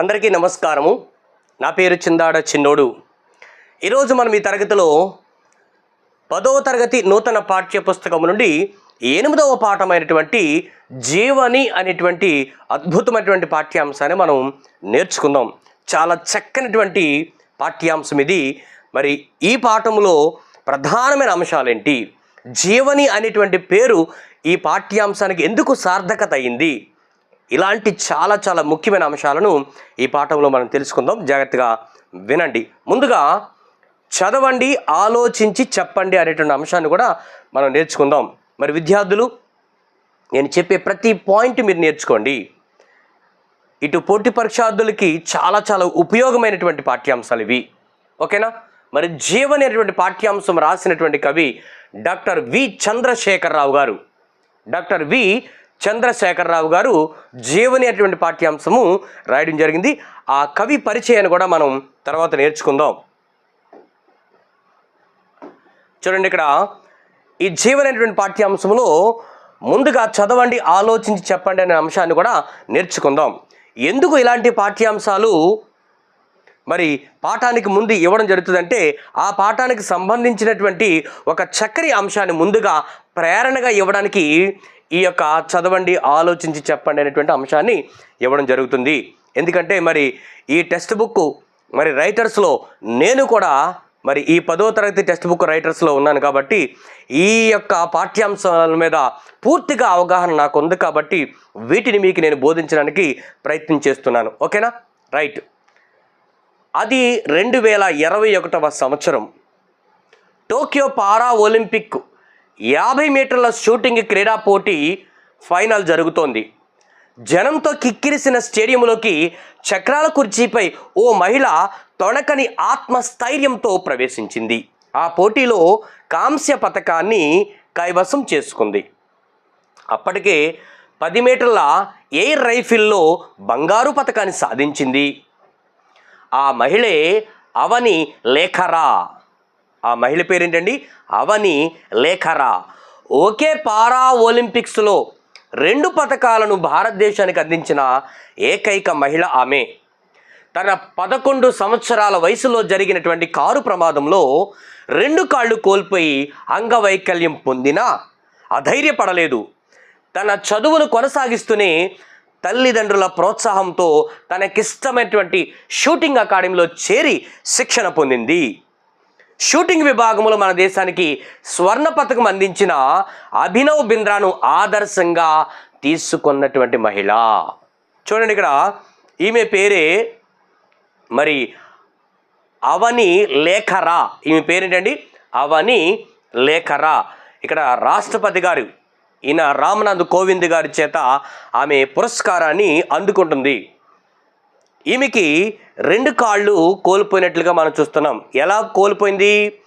అందరికీ నమస్కారము. నా పేరు చిందాడ చిన్నోడు. ఈరోజు మనం ఈ తరగతిలో పదవ తరగతి నూతన పాఠ్య పుస్తకం నుండి ఎనిమిదవ పాఠమైనటువంటి జీవని అనేటువంటి అద్భుతమైనటువంటి పాఠ్యాంశాన్ని మనం నేర్చుకుందాం. చాలా చక్కనటువంటి పాఠ్యాంశం ఇది. మరి ఈ పాఠంలో ప్రధానమైన అంశాలేంటి? జీవని అనేటువంటి పేరు ఈ పాఠ్యాంశానికి ఎందుకు సార్థకత అయింది? ఇలాంటి చాలా చాలా ముఖ్యమైన అంశాలను ఈ పాఠంలో మనం తెలుసుకుందాం. జాగ్రత్తగా వినండి. ముందుగా చదవండి ఆలోచించి చెప్పండి అనేటువంటి అంశాన్ని కూడా మనం నేర్చుకుందాం. మరి విద్యార్థులు నేను చెప్పే ప్రతి పాయింట్ మీరు నేర్చుకోండి. ఇటు పోటీ పరీక్షార్థులకి చాలా చాలా ఉపయోగమైనటువంటి పాఠ్యాంశాలు ఇవి. ఓకేనా? మరి జీవన్ అనేటువంటి పాఠ్యాంశం రాసినటువంటి కవి డాక్టర్ వి. చంద్రశేఖరరావు గారు. Doctor V. చంద్రశేఖరరావు గారు జీవని అటువంటి పాఠ్యాంశము రాయడం జరిగింది. ఆ కవి పరిచయాన్ని కూడా మనం తర్వాత నేర్చుకుందాం. చూడండి ఇక్కడ ఈ జీవన అనేటువంటి పాఠ్యాంశంలో ముందుగా చదవండి ఆలోచించి చెప్పండి అనే అంశాన్ని కూడా నేర్చుకుందాం. ఎందుకు ఇలాంటి పాఠ్యాంశాలు మరి పాఠానికి ముందు ఇవ్వడం జరుగుతుందంటే ఆ పాఠానికి సంబంధించినటువంటి ఒక చక్కని అంశాన్ని ముందుగా ప్రేరణగా ఇవ్వడానికి ఈ యొక్క చదవండి ఆలోచించి చెప్పండి అనేటువంటి అంశాన్ని ఇవ్వడం జరుగుతుంది. ఎందుకంటే మరి ఈ టెక్స్ట్ బుక్ మరి రైటర్స్లో నేను కూడా మరి ఈ పదో తరగతి టెక్స్ట్ బుక్ రైటర్స్లో ఉన్నాను కాబట్టి ఈ యొక్క పాఠ్యాంశాల మీద పూర్తిగా అవగాహన నాకు ఉంది కాబట్టి వీటిని మీకు నేను బోధించడానికి ప్రయత్నం చేస్తున్నాను. ఓకేనా? రైట్ అది రెండు వేల ఇరవై ఒకటవ సంవత్సరం. టోక్యో పారా ఒలింపిక్ యాభై మీటర్ల షూటింగ్ క్రీడా పోటీ ఫైనల్ జరుగుతోంది. జనంతో కిక్కిరిసిన స్టేడియంలోకి చక్రాల కుర్చీపై ఓ మహిళ తొణకని ఆత్మస్థైర్యంతో ప్రవేశించింది. ఆ పోటీలో కాంస్య పథకాన్ని కైవసం చేసుకుంది. అప్పటికే పది మీటర్ల ఎయిర్ రైఫిల్లో బంగారు పథకాన్ని సాధించింది. ఆ మహిళే అవని లేఖరా. ఆ మహిళ పేరేంటండి? అవని లేఖరా. ఒకే పారా ఒలింపిక్స్లో రెండు పథకాలను భారతదేశానికి అందించిన ఏకైక మహిళ ఆమె. తన పదకొండు సంవత్సరాల వయసులో జరిగినటువంటి కారు ప్రమాదంలో రెండు కాళ్ళు కోల్పోయి అంగవైకల్యం పొందినా అధైర్యపడలేదు. తన చదువును కొనసాగిస్తూనే తల్లిదండ్రుల ప్రోత్సాహంతో తనకిష్టమైనటువంటి షూటింగ్ అకాడమీలో చేరి శిక్షణ పొందింది. షూటింగ్ విభాగంలో మన దేశానికి స్వర్ణ పథకం అందించిన అభినవ్ బింద్రాను ఆదర్శంగా తీసుకున్నటువంటి మహిళ. చూడండి ఇక్కడ ఈమె పేరే మరి అవని లేఖరా. ఈమె పేరేంటండి? అవని లేఖరా. ఇక్కడ రాష్ట్రపతి గారు ఈయన రామనాథ్ కోవింద్ గారి చేత ఆమె పురస్కారాన్ని అందుకుంటుంది. ఈమెకి రెండు కాళ్ళు కోల్పోయినట్లుగా మనం చూస్తున్నాం. ఎలా కోల్పోయింది?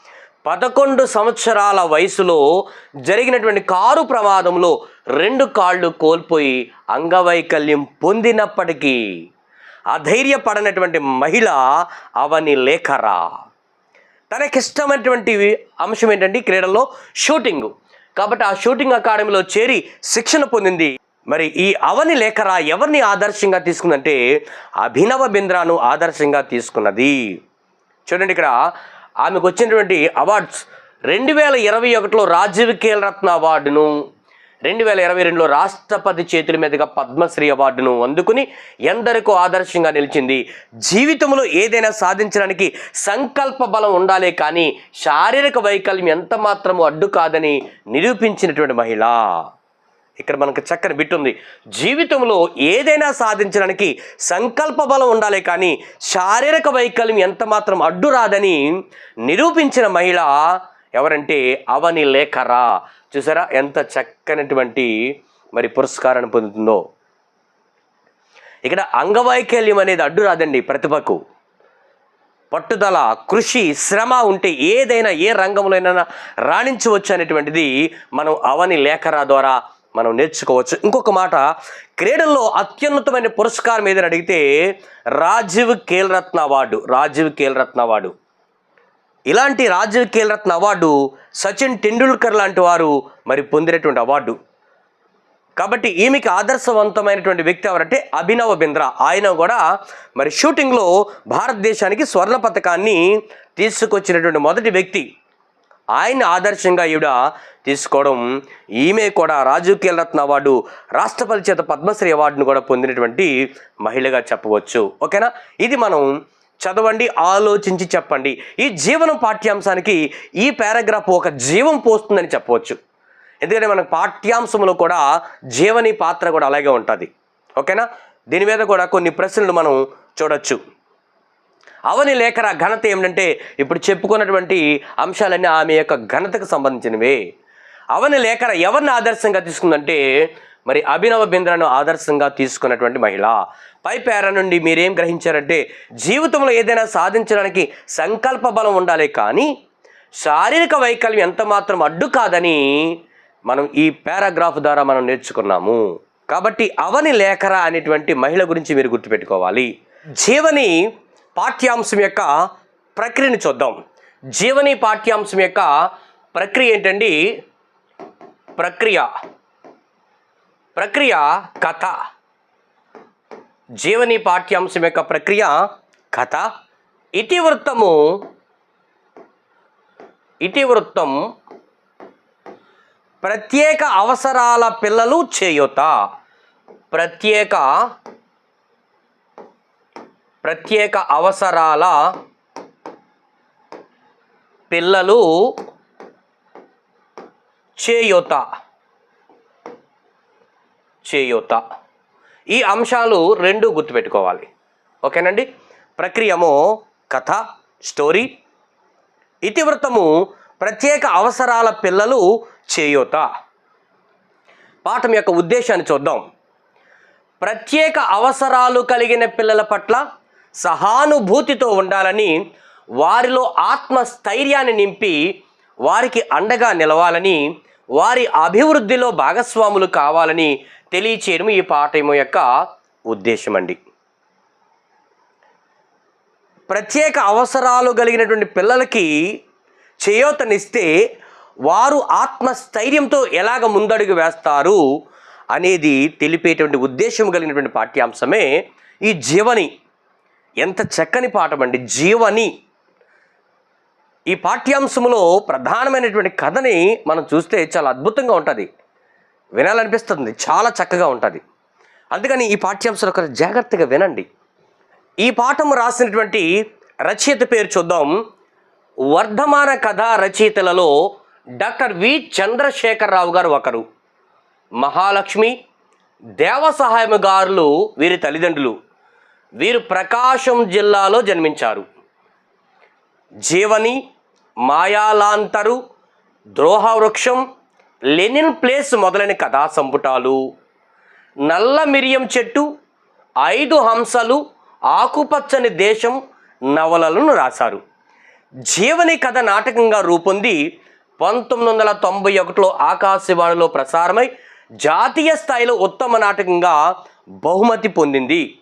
పదకొండు సంవత్సరాల వయసులో జరిగినటువంటి కారు ప్రమాదంలో రెండు కాళ్ళు కోల్పోయి అంగవైకల్యం పొందినప్పటికీ అధైర్యపడనటువంటి మహిళ అవని లేఖరా. తనకిష్టమైనటువంటి అంశం ఏంటంటే క్రీడల్లో షూటింగ్. కాబట్టి ఆ షూటింగ్ అకాడమీలో చేరి శిక్షణ పొందింది మరి ఈ అవని లేఖరా ఎవరిని ఆదర్శంగా తీసుకుందంటే అభినవ బింద్రాను ఆదర్శంగా తీసుకున్నది. చూడండి ఇక్కడ ఆమెకు వచ్చినటువంటి అవార్డ్స్ రెండు వేల ఇరవై ఒకటిలో రాజీవ్ రత్న అవార్డును రెండు వేల ఇరవై రెండులో రాష్ట్రపతి చేతుల మీదుగా పద్మశ్రీ అవార్డును అందుకుని ఎందరికో ఆదర్శంగా నిలిచింది. జీవితంలో ఏదైనా సాధించడానికి సంకల్ప బలం ఉండాలే కానీ శారీరక వైకల్యం ఎంత మాత్రము అడ్డు కాదని నిరూపించినటువంటి మహిళ. ఇక్కడ మనకు చక్కని బిట్ ఉంది. జీవితంలో ఏదైనా సాధించడానికి సంకల్ప బలం ఉండాలి కానీ శారీరక వైకల్యం ఎంత మాత్రం అడ్డు రాదని నిరూపించిన మహిళ ఎవరంటే అవని లేఖరా. చూసారా ఎంత చక్కనటువంటి మరి పురస్కారాన్ని పొందుతుందో. ఇక్కడ అంగవైకల్యం అనేది అడ్డు రాదండి ప్రతిభకు. పట్టుదల కృషి శ్రమ ఉంటే ఏదైనా ఏ రంగంలోనైనా రాణించవచ్చు అనేటువంటిది మనం అవని లేఖరా ద్వారా మనం నేర్చుకోవచ్చు. ఇంకొక మాట క్రీడల్లో అత్యున్నతమైన పురస్కారం ఏదని అడిగితే రాజీవ్ ఖేల్ అవార్డు రాజీవ్ ఖేల్ అవార్డు. ఇలాంటి రాజీవ్ ఖేల్ అవార్డు సచిన్ టెండూల్కర్ లాంటి వారు మరి పొందినటువంటి అవార్డు. కాబట్టి ఈమెకి ఆదర్శవంతమైనటువంటి వ్యక్తి ఎవరంటే అభినవ బింద్రా ఆయన కూడా మరి షూటింగ్లో భారతదేశానికి స్వర్ణ పథకాన్ని తీసుకొచ్చినటువంటి మొదటి వ్యక్తి. ఆయన ఆదర్శంగా ఈవిడ తీసుకోవడం ఈమె కూడా రాజకీయ రత్న అవార్డు రాష్ట్రపతి చేత పద్మశ్రీ అవార్డును కూడా పొందినటువంటి మహిళగా చెప్పవచ్చు. ఓకేనా? ఇది మనం చదవండి ఆలోచించి చెప్పండి. ఈ జీవనం పాఠ్యాంశానికి ఈ పారాగ్రాఫ్ ఒక జీవం పోస్తుందని చెప్పవచ్చు. ఎందుకంటే మనకు పాఠ్యాంశంలో కూడా జీవని పాత్ర కూడా అలాగే ఉంటుంది. ఓకేనా? దీని మీద కూడా కొన్ని ప్రశ్నలు మనం చూడొచ్చు. అవని లేఖర ఘనత ఏమిటంటే ఇప్పుడు చెప్పుకున్నటువంటి అంశాలన్నీ ఆమె యొక్క ఘనతకు సంబంధించినవే. అవని లేఖర ఎవరిని ఆదర్శంగా తీసుకుందంటే మరి అభినవ బింద్రను ఆదర్శంగా తీసుకున్నటువంటి మహిళ. పై పేర నుండి మీరేం గ్రహించారంటే జీవితంలో ఏదైనా సాధించడానికి సంకల్ప బలం ఉండాలి కానీ శారీరక వైకల్యం ఎంత మాత్రం అడ్డు కాదని మనం ఈ పారాగ్రాఫ్ ద్వారా మనం నేర్చుకున్నాము. కాబట్టి అవని లేఖర అనేటువంటి మహిళ గురించి మీరు గుర్తుపెట్టుకోవాలి. జీవని పాఠ్యాంశం యొక్క ప్రక్రియను చూద్దాం. జీవని పాఠ్యాంశం యొక్క ప్రక్రియ ఏంటండి? ప్రక్రియ. ప్రక్రియ కథ. జీవని పాఠ్యాంశం యొక్క ప్రక్రియ కథ. ఇతివృత్తము ఇతివృత్తం ప్రత్యేక అవసరాల పిల్లలు చేయుత ప్రత్యేక ప్రత్యేక అవసరాల పిల్లలు చేయూత. చేయూత. ఈ అంశాలు రెండు గుర్తుపెట్టుకోవాలి. ఓకేనండి? ప్రక్రియము కథ స్టోరీ. ఇతివృత్తము ప్రత్యేక అవసరాల పిల్లలు చేయూత. పాఠం యొక్క ఉద్దేశాన్ని చూద్దాం. ప్రత్యేక అవసరాలు కలిగిన పిల్లల పట్ల సహానుభూతితో ఉండాలని వారిలో ఆత్మస్థైర్యాన్ని నింపి వారికి అండగా నిలవాలని వారి అభివృద్ధిలో భాగస్వాములు కావాలని తెలియచేయడం ఈ పాఠం యొక్క ఉద్దేశం అండి ప్రత్యేక అవసరాలు కలిగినటువంటి పిల్లలకి చేయూతనిస్తే వారు ఆత్మస్థైర్యంతో ఎలాగ ముందడుగు వేస్తారు అనేది తెలిపేటువంటి ఉద్దేశం కలిగినటువంటి పాఠ్యాంశమే ఈ జీవని ఎంత చక్కని పాఠం అండి జీవని. ఈ పాఠ్యాంశంలో ప్రధానమైనటువంటి కథని మనం చూస్తే చాలా అద్భుతంగా ఉంటుంది. వినాలనిపిస్తుంది. చాలా చక్కగా ఉంటుంది. అందుకని ఈ పాఠ్యాంశాలు ఒక జాగ్రత్తగా వినండి. ఈ పాఠం రాసినటువంటి రచయిత పేరు చూద్దాం. వర్ధమాన కథా రచయితలలో డాక్టర్ వి చంద్రశేఖరరావు గారు ఒకరు. మహాలక్ష్మి దేవసహాయము గారులు వీరి తల్లిదండ్రులు. వీరు ప్రకాశం జిల్లాలో జన్మించారు. జీవని మాయాలాంతరు ద్రోహవృక్షం లెనిన్ ప్లేస్ మొదలైన కథా సంపుటాలు నల్ల మిరియం చెట్టు ఐదు హంసలు ఆకుపచ్చని దేశం నవలలను రాశారు. జీవని కథ నాటకంగా రూపొంది పంతొమ్మిది వందల తొంభై ఒకటిలో ఆకాశవాణిలో ప్రసారమై జాతీయ స్థాయిలో ఉత్తమ నాటకంగా బహుమతి పొందింది.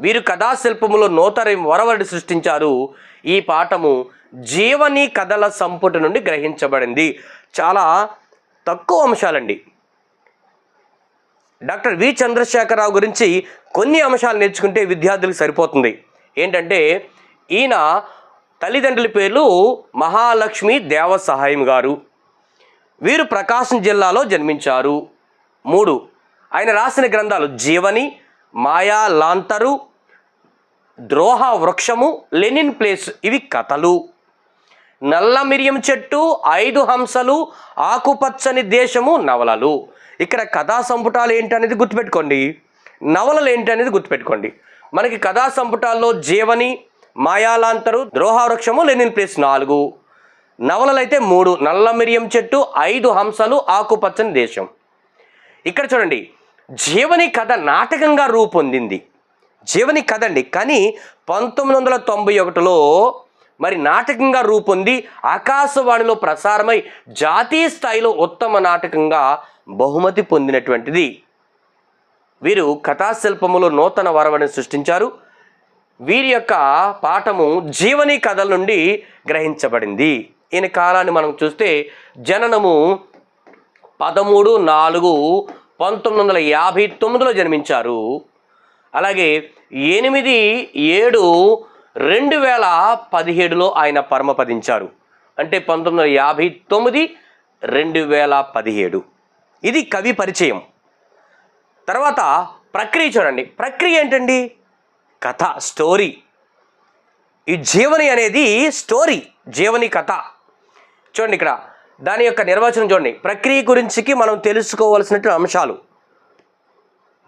వీరు కథాశిల్పములో నూతన వరవడి సృష్టించారు. ఈ పాఠము జీవని కథల సంపుటి నుండి గ్రహించబడింది. చాలా తక్కువ అంశాలండి. డాక్టర్ వి చంద్రశేఖరరావు గురించి కొన్ని అంశాలు నేర్చుకుంటే విద్యార్థులకు సరిపోతుంది. ఏంటంటే ఈయన తల్లిదండ్రుల పేర్లు మహాలక్ష్మి దేవసహాయం గారు. వీరు ప్రకాశం జిల్లాలో జన్మించారు. మూడు ఆయన రాసిన గ్రంథాలు జీవని మాయా లాంతరు ద్రోహ వృక్షము లెనిన్ ప్లేస్ ఇవి కథలు. నల్ల మిరియం చెట్టు ఐదు హంసలు ఆకుపచ్చని దేశము నవలలు. ఇక్కడ కథా సంపుటాలు ఏంటి అనేది గుర్తుపెట్టుకోండి. నవలలు ఏంటి అనేది గుర్తుపెట్టుకోండి. మనకి కథా సంపుటాల్లో జీవని మాయాలాంతరు ద్రోహావృక్షము లెనిన్ ప్లేస్ నాలుగు. నవలలు అయితే మూడు. నల్ల మిరియం చెట్టు ఐదు హంసలు ఆకుపచ్చని దేశం. ఇక్కడ చూడండి. జీవని కథ నాటకంగా రూపొందింది. జీవని కథ అండి కానీ పంతొమ్మిది వందల తొంభై ఒకటిలో మరి నాటకంగా రూపొంది ఆకాశవాణిలో ప్రసారమై జాతీయ స్థాయిలో ఉత్తమ నాటకంగా బహుమతి పొందినటువంటిది. వీరు కథాశిల్పములో నూతన వరవని సృష్టించారు. వీరి యొక్క పాఠము జీవని కథల నుండి గ్రహించబడింది. ఈయన కాలాన్ని మనం చూస్తే జననము పదమూడు నాలుగు పంతొమ్మిది వందల యాభై తొమ్మిదిలో జన్మించారు. అలాగే ఎనిమిది ఏడు రెండు వేల పదిహేడులో ఆయన పరమపదించారు. అంటే పంతొమ్మిది వందల యాభై తొమ్మిది రెండు వేల పదిహేడు. ఇది కవి పరిచయం. తర్వాత ప్రక్రియ చూడండి. ప్రక్రియ ఏంటండి? కథ స్టోరీ. ఈ జీవని అనేది స్టోరీ జీవని కథ. చూడండి ఇక్కడ దాని యొక్క నిర్వచనం చూడండి. ప్రక్రియ గురించికి మనం తెలుసుకోవాల్సినటువంటి అంశాలు.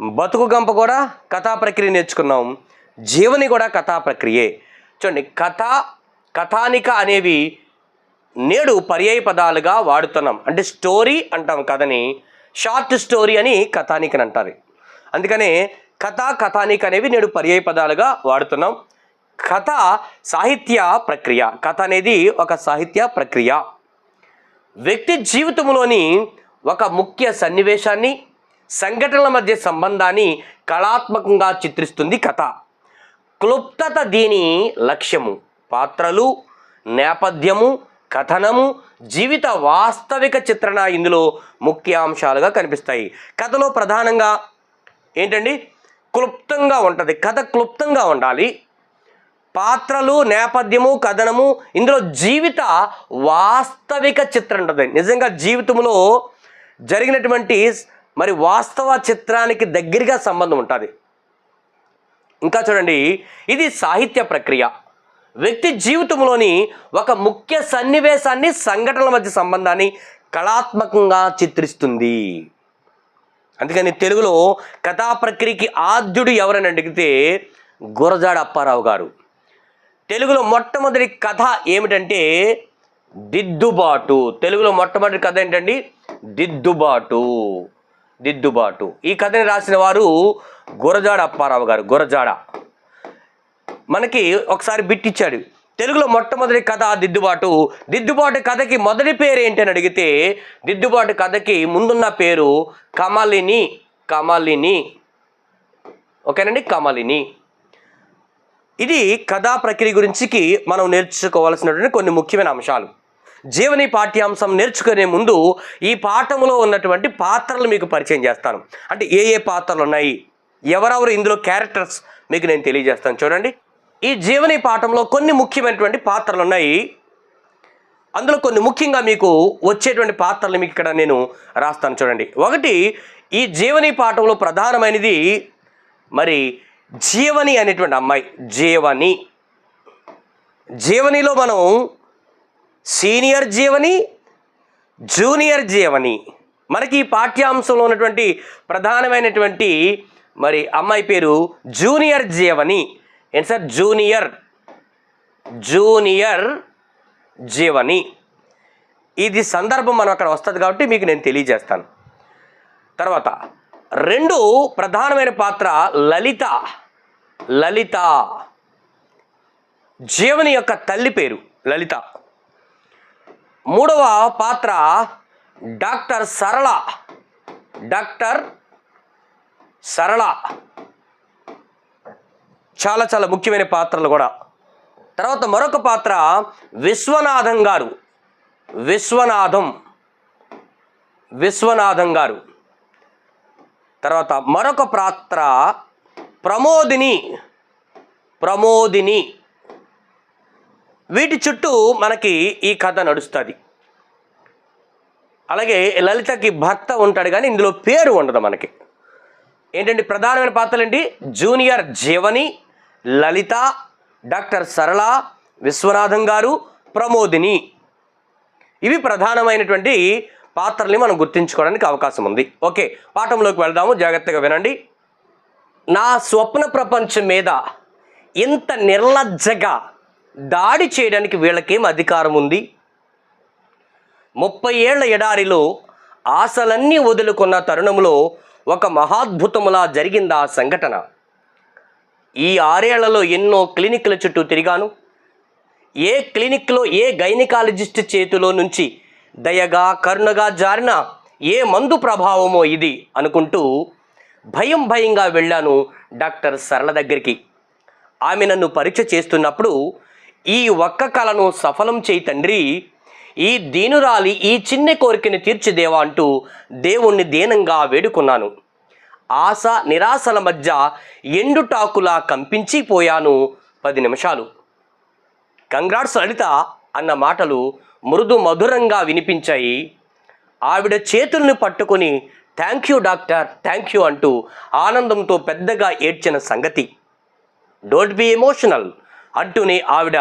బతుకు గంప కూడా కథా ప్రక్రియ నేర్చుకున్నాం. జీవని కూడా కథా ప్రక్రియే. చూడండి కథ కథానిక అనేవి నేడు పర్యాయ పదాలుగా వాడుతున్నాం. అంటే స్టోరీ అంటాం కథని. షార్ట్ స్టోరీ అని కథానికని అంటారు. అందుకనే కథ కథానిక అనేవి నేడు పర్యాయ పదాలుగా వాడుతున్నాం. కథ సాహిత్య ప్రక్రియ. కథ అనేది ఒక సాహిత్య ప్రక్రియ. వ్యక్తి జీవితంలోని ఒక ముఖ్య సన్నివేశాన్ని సంఘటనల మధ్య సంబంధాన్ని కళాత్మకంగా చిత్రిస్తుంది కథ. క్లుప్తత దీని లక్ష్యము. పాత్రలు నేపథ్యము కథనము జీవిత వాస్తవిక చిత్రణ ఇందులో ముఖ్య అంశాలుగా కనిపిస్తాయి. కథలో ప్రధానంగా ఏంటండి? క్లుప్తంగా ఉంటుంది. కథ క్లుప్తంగా ఉండాలి. పాత్రలు నేపథ్యము కథనము ఇందులో జీవిత వాస్తవిక చిత్రం ఉంటుంది. నిజంగా జీవితంలో జరిగినటువంటి మరి వాస్తవ చిత్రానికి దగ్గరగా సంబంధం ఉంటుంది. ఇంకా చూడండి ఇది సాహిత్య ప్రక్రియ. వ్యక్తి జీవితంలోని ఒక ముఖ్య సన్నివేశాన్ని సంఘటనల మధ్య సంబంధాన్ని కళాత్మకంగా చిత్రిస్తుంది. అందుకని తెలుగులో కథా ప్రక్రియకి ఆద్యుడు ఎవరని అడిగితే గురజాడ అప్పారావు గారు. తెలుగులో మొట్టమొదటి కథ ఏమిటంటే దిద్దుబాటు. తెలుగులో మొట్టమొదటి కథ ఏంటండి? దిద్దుబాటు. దిద్దుబాటు. ఈ కథని రాసిన వారు గురజాడ అప్పారావు గారు గురజాడ మనకి ఒకసారి బిట్టిచ్చాడు తెలుగులో మొట్టమొదటి కథ దిద్దుబాటు. దిద్దుబాటు కథకి మొదటి పేరు ఏంటి అని అడిగితే దిద్దుబాటు కథకి ముందున్న పేరు కమలిని కమలిని. ఓకేనండి? కమలిని. ఇది కథా ప్రక్రియ గురించికి మనం నేర్చుకోవాల్సినటువంటి కొన్ని ముఖ్యమైన అంశాలు. జీవని పాఠ్యాంశం నేర్చుకునే ముందు ఈ పాఠంలో ఉన్నటువంటి పాత్రలు మీకు పరిచయం చేస్తాను. అంటే ఏ ఏ పాత్రలు ఉన్నాయి? ఎవరెవరు ఇందులో క్యారెక్టర్స్ మీకు నేను తెలియజేస్తాను చూడండి. ఈ జీవని పాఠంలో కొన్ని ముఖ్యమైనటువంటి పాత్రలు ఉన్నాయి. అందులో కొన్ని ముఖ్యంగా మీకు వచ్చేటువంటి పాత్రలు మీకు ఇక్కడ నేను రాస్తాను చూడండి. ఒకటి ఈ జీవని పాఠంలో ప్రధానమైనది మరి జీవని అనేటువంటి అమ్మాయి. జీవని. జీవనిలో మనం సీనియర్ జీవని జూనియర్ జీవని. మనకి ఈ పాఠ్యాంశంలో ఉన్నటువంటి ప్రధానమైనటువంటి మరి అమ్మాయి పేరు జూనియర్ జీవని. ఏంటి సార్? జూనియర్. జూనియర్ జీవని. ఇది సందర్భం మనం అక్కడ వస్తుంది కాబట్టి మీకు నేను తెలియజేస్తాను. తర్వాత రెండు ప్రధానమైన పాత్ర లలిత. లలిత జీవని యొక్క తల్లి పేరు లలిత. మూడవ పాత్ర డాక్టర్ సరళ. డాక్టర్ సరళ. చాలా చాలా ముఖ్యమైన పాత్రలు కూడా. తర్వాత మరొక పాత్ర విశ్వనాథం గారు. విశ్వనాథం. విశ్వనాథం గారు. తర్వాత మరొక పాత్ర ప్రమోదిని. ప్రమోదిని. వీటి చుట్టూ మనకి ఈ కథ నడుస్తుంది. అలాగే లలితకి భర్త ఉంటాడు కానీ ఇందులో పేరు ఉండదు మనకి. ఏంటంటే ప్రధానమైన పాత్రలు ఏంటి జూనియర్ జీవని లలిత డాక్టర్ సరళ విశ్వనాథం గారు ప్రమోదిని. ఇవి ప్రధానమైనటువంటి పాత్రల్ని మనం గుర్తించుకోవడానికి అవకాశం ఉంది. ఓకే పాఠంలోకి వెళ్దాము జాగ్రత్తగా వినండి. నా స్వప్న ప్రపంచం మీద ఇంత నిర్లజ్జగా దాడి చేయడానికి వీళ్ళకేం అధికారం ఉంది? ముప్పై ఏళ్ళ ఎడారిలో ఆశలన్నీ వదులుకున్న తరుణంలో ఒక మహాద్భుతములా జరిగింది ఆ సంఘటన? ఈ ఆరేళ్ళలో ఎన్నో క్లినిక్ల చుట్టూ తిరిగాను. ఏ క్లినిక్లో ఏ గైనకాలజిస్ట్ చేతిలో నుంచి దయగా కరుణగా జారిన ఏ మందు ప్రభావమో ఇది అనుకుంటూ భయం భయంగా వెళ్ళాను డాక్టర్ సరళ దగ్గరికి. ఆమె నన్ను పరీక్ష చేస్తున్నప్పుడు ఈ ఒక్క కళను సఫలం చేయి తండ్రి. ఈ దీనురాలి ఈ చిన్న కోరికని తీర్చిదేవా అంటూ దేవుణ్ణి దీనంగా వేడుకున్నాను. ఆశ నిరాశల మధ్య ఎండుటాకులా కంపించిపోయాను పది నిమిషాలు. కంగ్రాట్స్ లలిత అన్న మాటలు మృదు మధురంగా వినిపించాయి. ఆవిడ చేతుల్ని పట్టుకొని thank you doctor thank you అంటూ ఆనందంతో పెద్దగా ఏడ్చిన సంగతి. Don't be emotional. అంటూనే ఆవిడ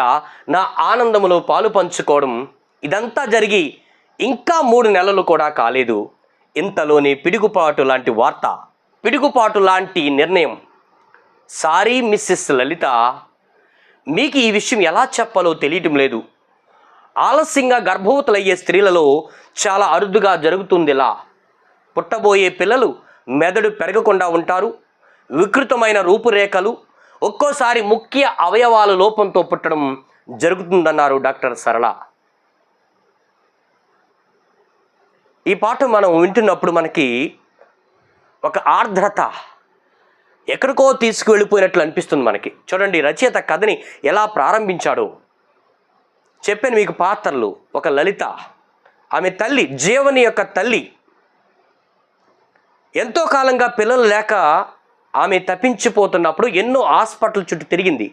నా ఆనందములో పాలు పంచుకోవడం ఇదంతా జరిగి ఇంకా మూడు నెలలు కూడా కాలేదు. ఇంతలోనే పిడుగుపాటు లాంటి వార్త పిడుగుపాటు లాంటి నిర్ణయం. సారీ మిస్సెస్ లలిత మీకు ఈ విషయం ఎలా చెప్పాలో తెలియటం లేదు. ఆలస్యంగా గర్భవతులయ్యే స్త్రీలలో చాలా అరుదుగా జరుగుతుందిలా. పుట్టబోయే పిల్లలు మెదడు పెరగకుండా ఉంటారు. వికృతమైన రూపురేఖలు ఒక్కోసారి ముఖ్య అవయవాల లోపంతో పుట్టడం జరుగుతుందన్నారు డాక్టర్ సరళ. ఈ పాట మనం వింటున్నప్పుడు మనకి ఒక ఆర్ద్రత ఎక్కడికో తీసుకువెళ్ళిపోయినట్లు అనిపిస్తుంది మనకి. చూడండి రచయిత కథని ఎలా ప్రారంభించాడో. చెప్పాను మీకు పాత్రలు. ఒక లలిత ఆమె తల్లి జీవని యొక్క తల్లి. ఎంతో కాలంగా పిల్లలు లేక ఆమె తప్పించిపోతున్నప్పుడు ఎన్నో హాస్పిటల్ చుట్టూ తిరిగింది.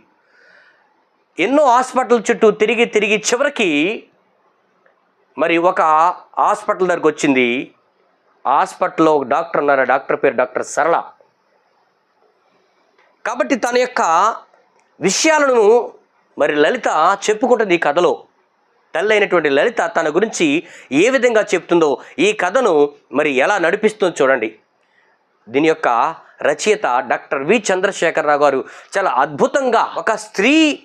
ఎన్నో హాస్పిటల్ చుట్టూ తిరిగి తిరిగి చివరికి మరి ఒక హాస్పిటల్ దగ్గరకు వచ్చింది. హాస్పిటల్లో ఒక డాక్టర్ ఉన్నారు డాక్టర్ పేరు డాక్టర్ సరళ. కాబట్టి తన యొక్క విషయాలను మరి లలిత చెప్పుకుంటుంది ఈ కథలో. తల్లి అయినటువంటి లలిత తన గురించి ఏ విధంగా చెప్తుందో ఈ కథను మరి ఎలా నడిపిస్తుందో చూడండి. దీని యొక్క రచయిత డాక్టర్ వి చంద్రశేఖరరావు గారు చాలా అద్భుతంగా ఒక స్త్రీ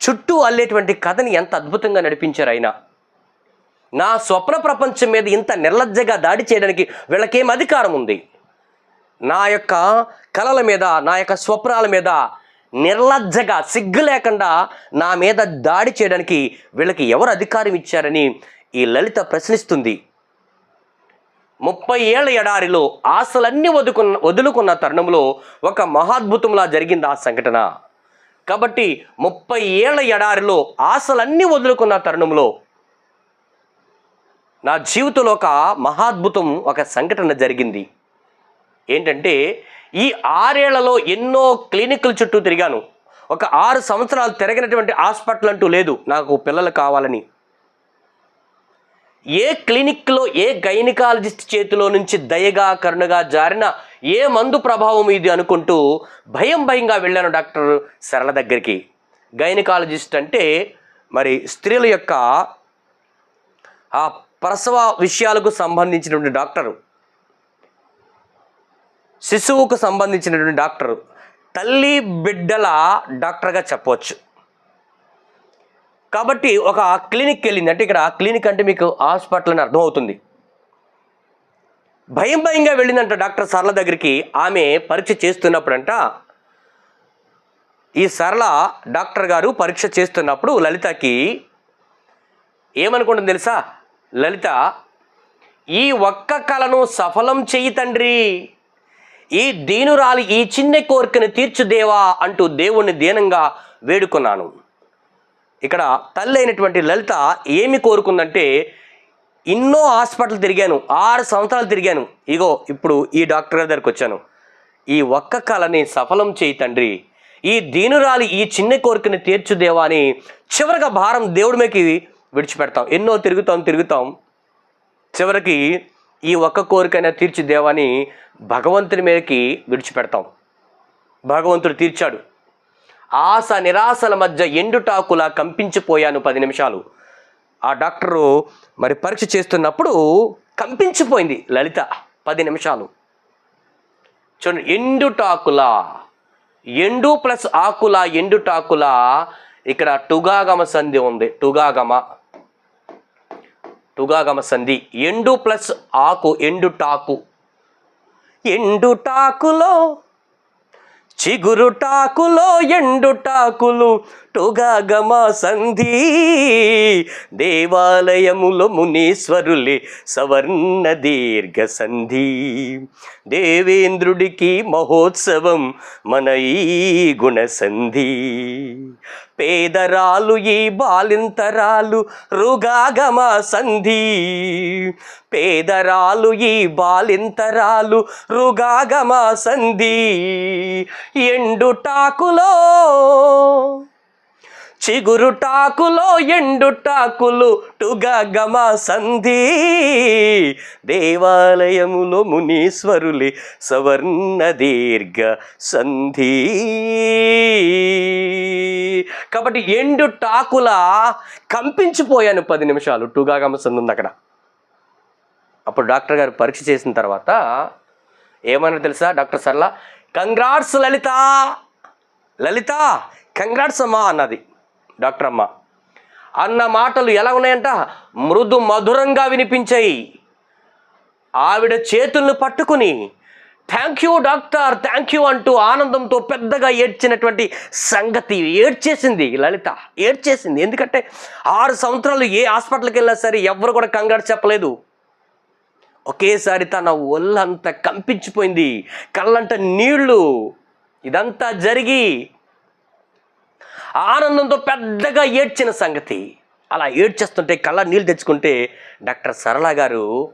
చుట్టూ అల్లేటువంటి కథని ఎంత అద్భుతంగా నడిపించారు ఆయన. నా స్వప్న ప్రపంచం మీద ఇంత నిర్లజ్జగా దాడి చేయడానికి వీళ్ళకేం అధికారం ఉంది? నా యొక్క కళల మీద నా యొక్క స్వప్నాల మీద నిర్లజ్జగా సిగ్గు లేకుండా నా మీద దాడి చేయడానికి వీళ్ళకి ఎవరు అధికారం ఇచ్చారని ఈ లలిత ప్రశ్నిస్తుంది. ముప్పై ఏళ్ళ ఎడారిలో ఆశలన్నీ వదుకున్న వదులుకున్న తరుణంలో ఒక మహాద్భుతంలా జరిగింది ఆ సంఘటన. కాబట్టి ముప్పై ఏళ్ళ ఎడారిలో ఆశలన్నీ వదులుకున్న తరుణంలో నా జీవితంలో ఒక మహాద్భుతం ఒక సంఘటన జరిగింది. ఏంటంటే ఈ ఆరేళ్ళలో ఎన్నో క్లినిక్ల చుట్టూ తిరిగాను. ఒక ఆరు సంవత్సరాలు తిరగినటువంటి హాస్పిటల్ అంటూ లేదు నాకు పిల్లలు కావాలని. ఏ క్లినిక్లో ఏ గైనికాలజిస్ట్ చేతిలో నుంచి దయగా కరుణగా జారిన ఏ మందు ప్రభావం ఇది అనుకుంటూ భయం భయంగా వెళ్ళాను డాక్టర్ సరళ దగ్గరికి. గైనకాలజిస్ట్ అంటే మరి స్త్రీల యొక్క ఆ ప్రసవ విషయాలకు సంబంధించినటువంటి డాక్టరు. శిశువుకు సంబంధించినటువంటి డాక్టరు. తల్లి బిడ్డల డాక్టర్గా చెప్పవచ్చు కాబట్టి ఒక క్లినిక్కి వెళ్ళింది. అంటే ఇక్కడ క్లినిక్ అంటే మీకు హాస్పిటల్ అని అర్థమవుతుంది. భయం భయంగా వెళ్ళిందంట డాక్టర్ సరళ దగ్గరికి. ఆమె పరీక్ష చేస్తున్నప్పుడంట ఈ సరళ డాక్టర్ గారు పరీక్ష చేస్తున్నప్పుడు లలితకి ఏమనుకుంటుంది తెలుసా? లలిత ఈ ఒక్క కళను సఫలం చెయ్యి తండ్రి. ఈ దీనురాలి ఈ చిన్న కోరికను తీర్చుదేవా అంటూ దేవుణ్ణి దీనంగా వేడుకున్నాను. ఇక్కడ తల్లి అయినటువంటి లలిత ఏమి కోరుకుందంటే ఎన్నో హాస్పిటల్ తిరిగాను ఆరు సంవత్సరాలు తిరిగాను. ఇగో ఇప్పుడు ఈ డాక్టర్ గారి దగ్గరికి వచ్చాను. ఈ ఒక్క కళని సఫలం చేయి తండ్రి. ఈ దీనురాలి ఈ చిన్న కోరికని తీర్చుదేవా అని చివరిగా భారం దేవుడి మీదకి విడిచిపెడతాం. ఎన్నో తిరుగుతాం తిరుగుతాం. చివరికి ఈ ఒక్క కోరికైనా తీర్చిదేవా అని భగవంతుని మీదకి విడిచిపెడతాం. భగవంతుడు తీర్చాడు. ఆశ నిరాశల మధ్య ఎండుటాకులా కంపించిపోయాను పది నిమిషాలు. ఆ డాక్టరు మరి పరీక్ష చేస్తున్నప్పుడు కంపించిపోయింది లలిత పది నిమిషాలు. చూడండి ఎండుటాకులా ఎండు ప్లస్ ఆకుల ఎండుటాకుల ఇక్కడ టుగాగమ సంధి ఉంది. టుగాగమ టుగాగమ సంధి. ఎండు ప్లస్ ఆకు ఎండుటాకు. ఎండుటాకులో చిగురుటాకులో ఎండుటాకులు టుగాగమ సంధి? దేవాలయములో మునీశ్వరులే సవర్ణ దీర్ఘ సంధి. దేవేంద్రుడికి మహోత్సవం మన ఈ గుణసంధి పేదరాలు ఈ బాలింతరాలు రుగాగమ సంధి. పేదరాలు ఈ బాలింతరాలు రుగాగమ సంధి. ఎండుటాకులో చిగురుటాకులో ఎండుటాకులు టుగగమ సంధి. దేవాలయములో మునీశ్వరులే సవర్ణ దీర్ఘ సంధి. కాబట్టి ఎండు టాకుల కంపించిపోయాను పది నిమిషాలు. టుగాగమ సంధి ఉంది అక్కడ. అప్పుడు డాక్టర్ గారు పరీక్ష చేసిన తర్వాత ఏమైనా తెలుసా doctor Sarla congrats Lalitha! Lalitha! Congrats అమ్మా అన్నది. డాక్టర్ అమ్మ అన్న మాటలు ఎలా ఉన్నాయంట? మృదు మధురంగా వినిపించాయి. ఆవిడ చేతులను పట్టుకుని thank you doctor thank you అంటూ ఆనందంతో పెద్దగా ఏడ్చినటువంటి సంగతి ఏడ్చేసింది లలిత. ఏడ్చేసింది. ఎందుకంటే ఆరు సంవత్సరాలు ఏ హాస్పిటల్కి వెళ్ళినా సరే ఎవరు కూడా కంగారు చెప్పలేదు. ఒకేసారి తన ఒళ్ళంతా కంపించిపోయింది. కళ్ళంట నీళ్ళు. ఇదంతా జరిగి ఆనందంతో పెద్దగా ఏడ్చిన సంగతి. అలా ఏడ్చేస్తుంటే కళ్ళ నీళ్ళు తెచ్చుకుంటే డాక్టర్ సరళ గారు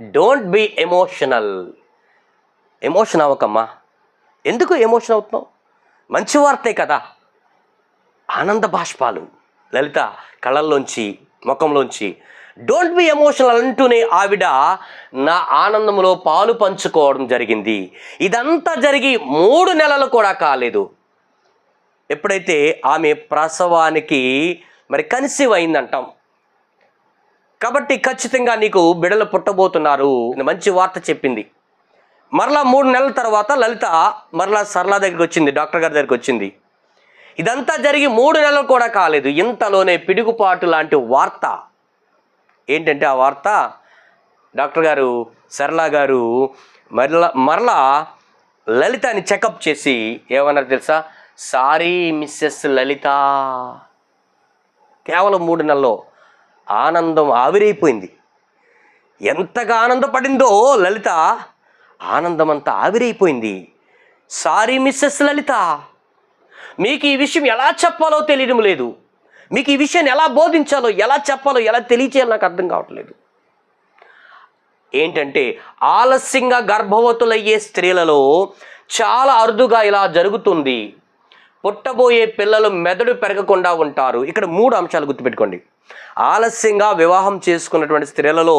డోంట్ బీ ఎమోషనల్. ఎమోషన్ అవ్వకమ్మా. ఎందుకు ఎమోషన్ అవుతున్నావు? మంచి వార్తే కదా. ఆనంద బాష్పాలు. లలిత కళ్ళల్లోంచి ముఖంలోంచి డోంట్ బి ఎమోషనల్ అంటూనే ఆవిడ నా ఆనందంలో పాలు పంచుకోవడం జరిగింది. ఇదంతా జరిగి మూడు నెలలు కూడా కాలేదు. ఎప్పుడైతే ఆమె ప్రసవానికి మరి కన్సీవ్ అయిందంటాం. కాబట్టి ఖచ్చితంగా నీకు బిడలు పుట్టబోతున్నారు అని మంచి వార్త చెప్పింది. మరలా మూడు నెలల తర్వాత లలిత మరలా సరళ దగ్గరికి వచ్చింది డాక్టర్ గారి దగ్గరికి వచ్చింది. ఇదంతా జరిగి మూడు నెలలు కూడా కాలేదు. ఇంతలోనే పిడుగుపాటు లాంటి వార్త. ఏంటంటే ఆ వార్త? డాక్టర్ గారు సరళ గారు మరలా మరలా లలితని చెకప్ చేసి ఏమన్నారు తెలుసా? Sorry Mrs Lalitha. కేవలం మూడు నెలల్లో ఆనందం ఆవిరైపోయింది. ఎంతగా ఆనందపడిందో లలిత ఆనందం అంతా ఆవిరైపోయింది. సారీ మిస్సెస్ లలిత. మీకు ఈ విషయం ఎలా చెప్పాలో తెలియడం లేదు. మీకు ఈ విషయాన్ని ఎలా బోధించాలో ఎలా చెప్పాలో ఎలా తెలియచేయాలో నాకు అర్థం కావట్లేదు. ఏంటంటే ఆలస్యంగా గర్భవతులయ్యే స్త్రీలలో చాలా అరుదుగా ఇలా జరుగుతుంది. పుట్టబోయే పిల్లలు మెదడు పెరగకుండా ఉంటారు. ఇక్కడ మూడు అంశాలు గుర్తుపెట్టుకోండి. ఆలస్యంగా వివాహం చేసుకున్నటువంటి స్త్రీలలో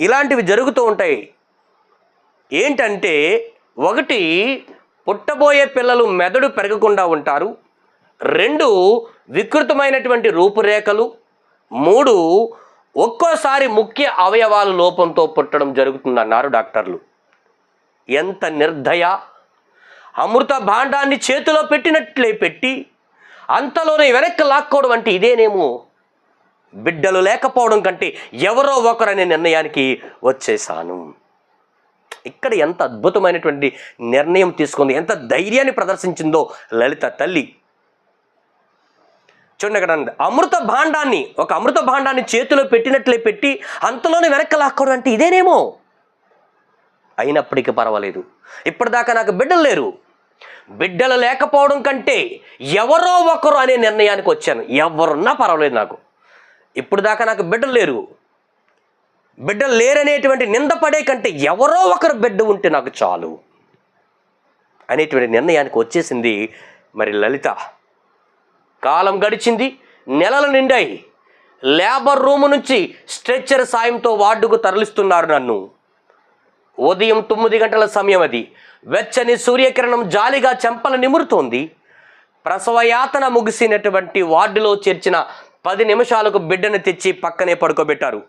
ఇలాంటివి జరుగుతూ ఉంటాయి. ఏంటంటే ఒకటి పుట్టబోయే పిల్లలు మెదడు పెరగకుండా ఉంటారు. రెండు వికృతమైనటువంటి రూపురేఖలు. మూడు ఒక్కోసారి ముఖ్య అవయవాలు లోపంతో పుట్టడం జరుగుతుందన్నారు డాక్టర్లు. ఎంత నిర్దయ అమృత భాండాన్ని చేతిలో పెట్టినట్లే పెట్టి అంతలోనే వెనక్కి లాక్కోవడం అంటే ఇదేనేమో? బిడ్డలు లేకపోవడం కంటే ఎవరో ఒకరనే నిర్ణయానికి వచ్చేసాను ఇక్కడ ఎంత అద్భుతమైనటువంటి నిర్ణయం తీసుకుంది ఎంత ధైర్యాన్ని ప్రదర్శించిందో లలిత తల్లి. చూడండి అక్కడ అమృత భాండాన్ని ఒక అమృత భాండాన్ని చేతిలో పెట్టినట్లే పెట్టి అంతలోనే వెనక్కి లాక్కోవడం అంటే ఇదేనేమో? అయినప్పటికీ పర్వాలేదు. ఇప్పటిదాకా నాకు బిడ్డలు లేరు. బిడ్డలు లేకపోవడం కంటే ఎవరో ఒకరు అనే నిర్ణయానికి వచ్చాను. ఎవరున్నా పర్వాలేదు నాకు. ఇప్పుడు దాకా నాకు బిడ్డలు లేరు. బిడ్డలు లేరనేటువంటి నిందపడే కంటే ఎవరో ఒకరు బిడ్డ ఉంటే నాకు చాలు అనేటువంటి నిర్ణయానికి వచ్చేసింది మరి లలిత. కాలం గడిచింది నెలలు నిండాయి. లేబర్ రూము నుంచి స్ట్రెచ్చర్ సాయంతో వార్డుకు తరలిస్తున్నారు నన్ను. ఉదయం తొమ్మిది గంటల సమయం అది. వెచ్చని సూర్యకిరణం జాలిగా చెంపలు నిమురుతోంది. ప్రసవయాతన ముగిసినటువంటి వార్డులో చేర్చిన పది నిమిషాలకు బిడ్డను తెచ్చి పక్కనే పడుకోబెట్టారు.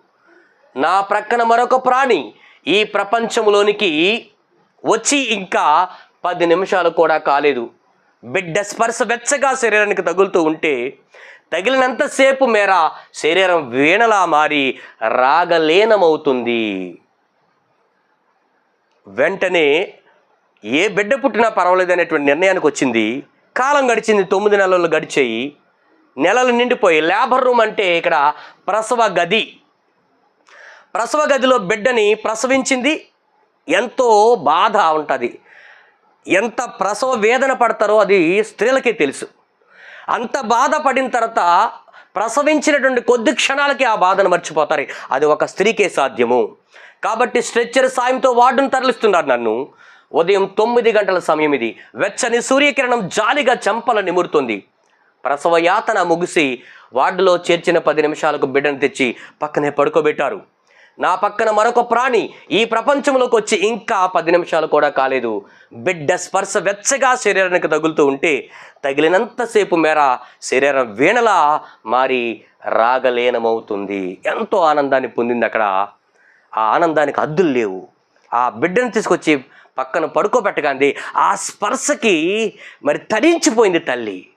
నా ప్రక్కన మరొక ప్రాణి ఈ ప్రపంచంలోనికి వచ్చి ఇంకా పది నిమిషాలు కూడా కాలేదు. బిడ్డ స్పర్శ వెచ్చగా శరీరానికి తగులుతూ ఉంటే తగిలినంతసేపు మేర శరీరం వీణలా మారి రాగలీనమవుతుంది. వెంటనే ఏ బిడ్డ పుట్టినా పర్వాలేదు అనేటువంటి నిర్ణయానికి వచ్చింది. కాలం గడిచింది తొమ్మిది నెలలు గడిచాయి. నెలలు నిండిపోయి లేబర్ రూమ్ అంటే ఇక్కడ ప్రసవ గది. ప్రసవ గదిలో బిడ్డని ప్రసవించింది ఎంతో బాధ ఉంటుంది. ఎంత ప్రసవ వేదన పడతారో అది స్త్రీలకే తెలుసు. అంత బాధపడిన తర్వాత ప్రసవించినటువంటి కొద్ది క్షణాలకి ఆ బాధను మర్చిపోతారు. అది ఒక స్త్రీకే సాధ్యము. కాబట్టి స్ట్రెచ్చర్ సాయంతో వార్డును తరలిస్తున్నారు నన్ను. ఉదయం తొమ్మిది గంటల సమయం ఇది. వెచ్చని సూర్యకిరణం జాలిగా చెంపల నిమురుతుంది. ప్రసవ యాతన ముగిసి వార్డులో చేర్చిన పది నిమిషాలకు బిడ్డను తెచ్చి పక్కనే పడుకోబెట్టారు. నా పక్కన మరొక ప్రాణి ఈ ప్రపంచంలోకి వచ్చి ఇంకా పది నిమిషాలు కూడా కాలేదు. బిడ్డ స్పర్శ వెచ్చగా శరీరానికి తగులుతూ ఉంటే తగిలినంతసేపు మేర శరీరం వీణలా మారి రాగలీనమవుతుంది. ఎంతో ఆనందాన్ని పొందింది అక్కడ. ఆ ఆనందానికి హద్దులు లేవు. ఆ బిడ్డను తీసుకొచ్చి పక్కన పడుకోబెట్టగాంది ఆ స్పర్శకి మరి తరించిపోయింది తల్లి.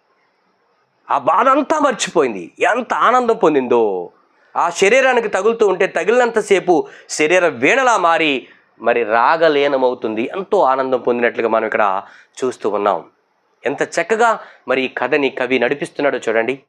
ఆ బాధ అంతా మర్చిపోయింది. ఎంత ఆనందం పొందిందో. ఆ శరీరానికి తగులుతూ ఉంటే తగిలినంతసేపు శరీర వీణలా మారి మరి రాగలీనమవుతుంది. ఎంతో ఆనందం పొందినట్లుగా మనం ఇక్కడ చూస్తూ ఉన్నాం. ఎంత చక్కగా మరి ఈ కథని కవి నడిపిస్తున్నాడో చూడండి.